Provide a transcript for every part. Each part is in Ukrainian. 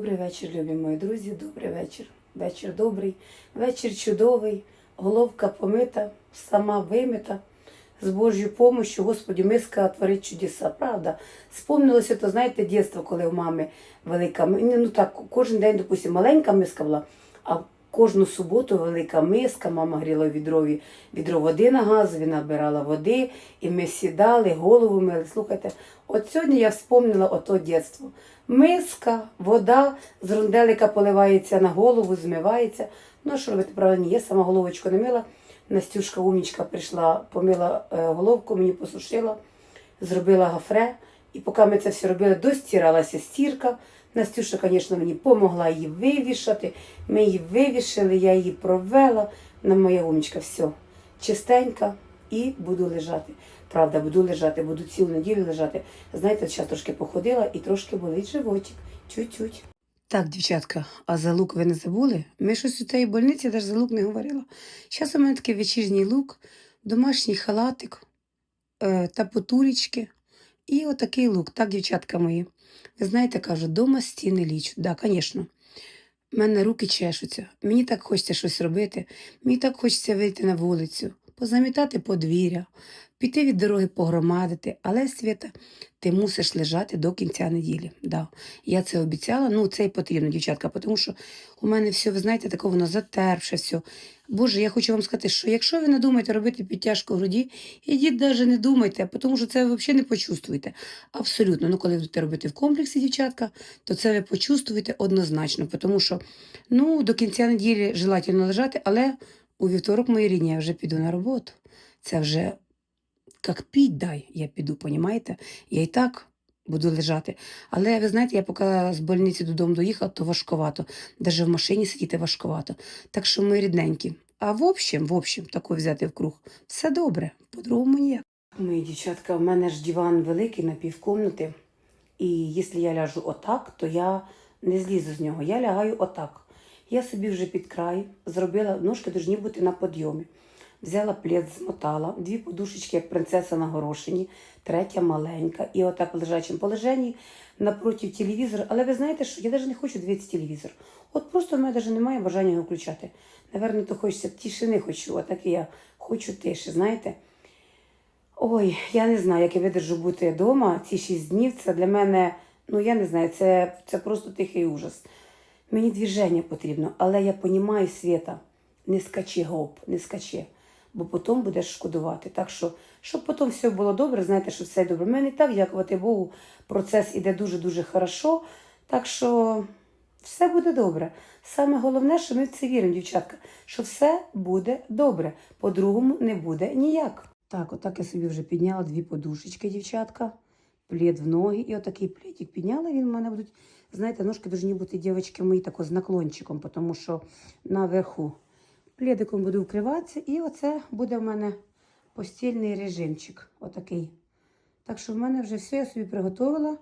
Добрий вечір, любі мої друзі. Добрий вечір. Вечір добрий, вечір чудовий, головка помита, сама вимита. З Божою помощью, Господі, миска творить чудеса. Правда? Спомнилося, то знаєте, дійство, коли у мами велика ну так, кожен день, допустимо, маленька миска була, а кожну суботу велика миска, мама гріла відрові відро води на газові, набирала води, і ми сідали, голову мили. Слухайте, от сьогодні я вспомнила ото дитинство. Миска, вода з рунделика поливається на голову, змивається. Ну, що робити, правда, ні, я сама головочку не мила. Настюшка умічка прийшла, помила е, головку, мені посушила, зробила гафре. І поки ми це все робили, достиралася стірка. Настюша, звісно, мені допомогла її вивішати. Ми її вивішили, я її провела. На моя умічка, все, чистенька і буду лежати. Правда, буду лежати, буду цілу неділю лежати. Знаєте, зараз трошки походила і трошки болить животик. Чуть-чуть. Так, дівчатка, а за лук ви не забули? Ми щось у цієї больниці навіть за лук не говорила. Зараз у мене такий вечірній лук, домашній халатик е, та потулечки. І отакий лук, так, дівчатка мої. Ви знаєте, кажу, дома стіни лічуть. Так, да, звісно. У мене руки чешуться. Мені так хочеться щось робити. Мені так хочеться вийти на вулицю, позамітати подвір'я, піти від дороги погромадити. Але, Свята, ти мусиш лежати до кінця неділі. Да. Я це обіцяла, ну це й потрібно, дівчатка, тому що у мене все, ви знаєте, таке воно затерпше все. Боже, я хочу вам сказати, що якщо ви не думаєте робити підтяжку в груді, ідіть навіть не думайте, тому що це ви взагалі не почувствуєте. Абсолютно. Ну, коли будете робити в комплексі, дівчатка, то це ви почувствуєте однозначно, тому що ну, до кінця неділі желательно лежати, але у вівторок, мої рідні, я вже піду на роботу. Це вже як піть дай, я піду, понімаєте? Я і так буду лежати. Але ви знаєте, я поки з больниці додому доїхала, то важковато. Даже в машині сидіти важковато. Так що ми рідненькі. А в общем, в общем, тако взяти в круг, все добре, по-другому ніяк. Мої дівчатка, в мене ж диван великий на півкомнати. І якщо я ляжу отак, то я не злізу з нього. Я лягаю отак. Я собі вже під край зробила, ножки повинні бути на підйомі. Взяла плед, змотала, дві подушечки, як принцеса на горошині, третя маленька. І отак в лежачому положенні напроти телевізора. Але ви знаєте, що я навіть не хочу дивитися телевізор. От просто в мене навіть немає бажання його включати. Наверно, то хочеться тишини хочу, а так і я хочу тиші, знаєте. Ой, я не знаю, як я видержу бути вдома ці шість днів. Це для мене, ну я не знаю, це, це просто тихий ужас. Мені движення потрібно, але я понімаю світа, не скачи гоп, не скачи, бо потім будеш шкодувати. Так що, щоб потім все було добре, знаєте, що все добре. У мене так, дякувати Богу, процес іде дуже-дуже хорошо. Так що все буде добре. Саме головне, що ми в це віримо, дівчатка, що все буде добре. По-другому не буде ніяк. Так, отак я собі вже підняла дві подушечки, дівчатка, плед в ноги. І отакий пледик підняла, він в мене будуть, знаєте, ножки повинні бути, дівчатки мої, тако з наклончиком, тому що наверху пледиком буду вкриватися, і оце буде в мене постільний режимчик. Отакий. Так що в мене вже все, я собі приготувала.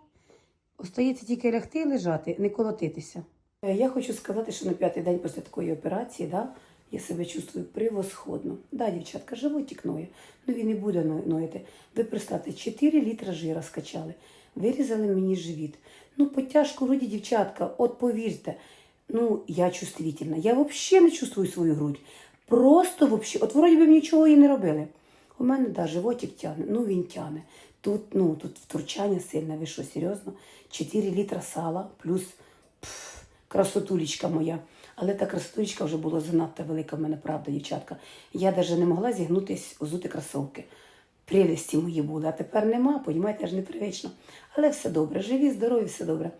Остається тільки лягти і лежати, не колотитися. Е, Я хочу сказати, що на п'ятий день після такої операції, да, я себе чувствую превосходно. Да, дівчатка, животик ноє. Ну він не буде ноїти. Ви представте, 4 літра жира скачали, вирізали мені живіт. Ну, потяжку груді, дівчатка, от повірте, ну я чувствительна. Я взагалі не чувствую свою грудь. Просто взагалі, от вроді би нічого і не робили. У мене да, животик тягне, ну він тягне. Тут, ну, тут втручання сильне, ви що, серйозно? 4 літра сала плюс пф, красотулечка моя. Але та красотулечка вже була занадто велика в мене, правда, дівчатка. Я навіть не могла зігнутись, узути кросовки. Прелісті мої були, а тепер нема, понімаєте, аж непривично. Але все добре, живі, здорові, все добре.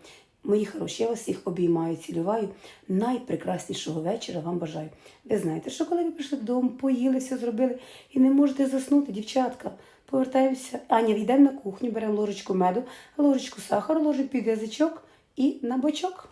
Мої хороші, я вас всіх обіймаю, цілюваю. Найпрекраснішого вечора вам бажаю. Ви знаєте, що коли ви прийшли додому, поїли, все зробили і не можете заснути, дівчатка. Повертаємося. Аня, йдемо на кухню, беремо ложечку меду, ложечку сахару, ложимо під язичок і на бочок.